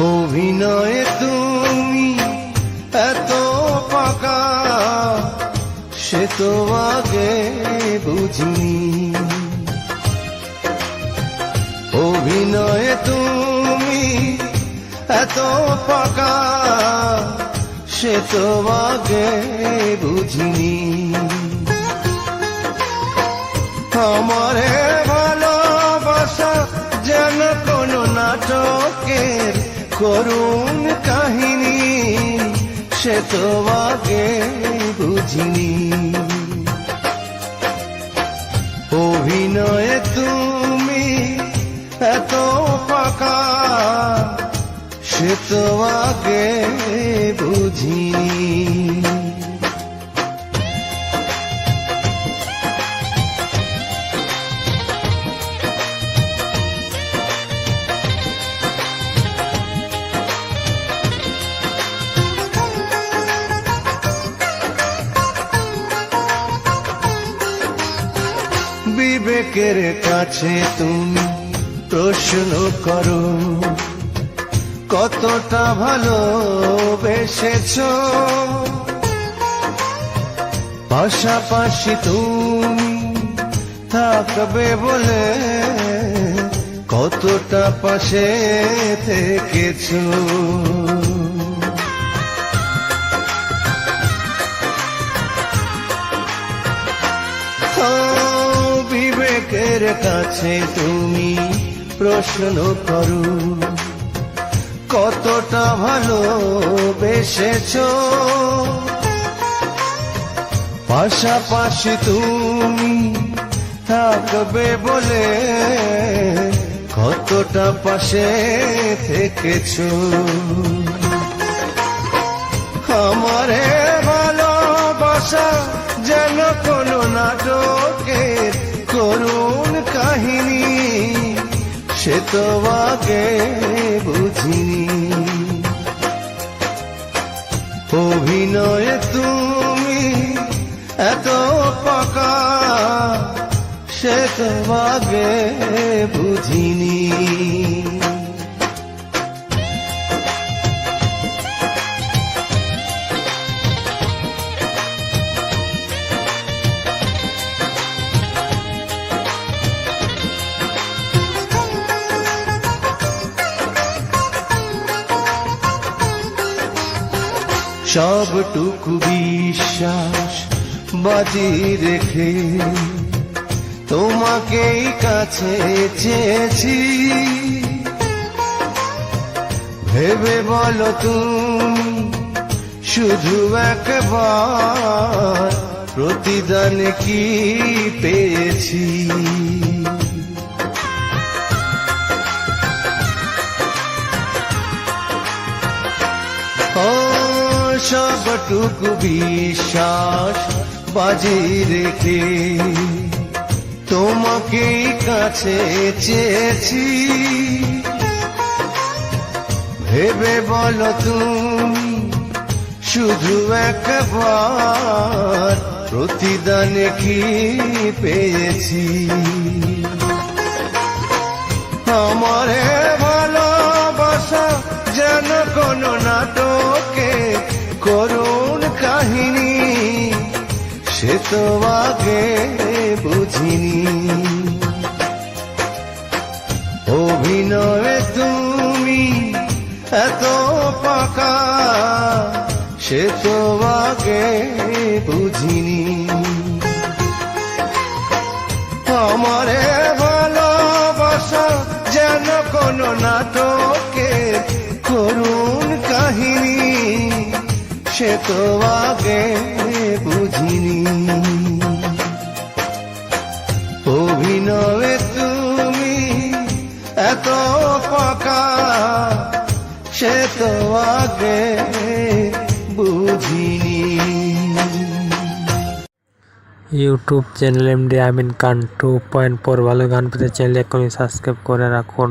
অভিনয়ে তুমি এত পাকা, সে তো আগে বুঝিনি। অভিনয়ে তুমি এত পাকা, সে তো আগে বুঝিনি। আমারে করুণ কাহিনী সে তো আগে বুঝিনি। অভিনয়ে তুমি এত পাকা সে তো আগে বুঝিনি। বিবেকের কাছে তুমি প্রশ্ন করো, কতটা ভালোবেসেছ? পাশাপাশি তুমি থাকবে বলে কতটা পাশে থেকেছো? ও বিবেকের কাছে তুমি প্রশ্ন করো, কতটা ভালো বেসেছ পাশাপাশি তুমি থাকবে বলে কতটা পাশে থেকেছো? আমারে ভালোবাসা যেন কোনো নাটকের করুণ কাহিনী সে তো আগে বুঝিনি। অভিনয়ে তুমি এত পাকা সে তো আগে বুঝিনি। সবটুকু বিশ্বাস বাজি রেখে তোমাকেই কাছে চেয়েছি। ভেবে বলো তুমি, শুধু একবার প্রতিদান কি পেয়েছি? সবটুকু বিশ্বাস বাজি রেখে তোমাকে কাছে চেয়েছি। ভেবে বলো তুমি, শুধু একবার প্রতিদান কি পেয়েছি? আমারে ভালোবাসা যেন কোনো নাটকে তো আগে বুঝিনি। অভিনয়ে তুমি এত পাকা, সে তো আগে বুঝিনি। আমারে ভালোবাসা যেন কোনো নাটকে সে তো আগে বুঝিনি। অভিনয়ে তুমি এত পাকা সে তো আগে বুঝিনি। YouTube channel MD Amin Khan two point four, ভালো গান পেতে চ্যানেল এখনই সাবস্ক্রাইব করে রাখুন।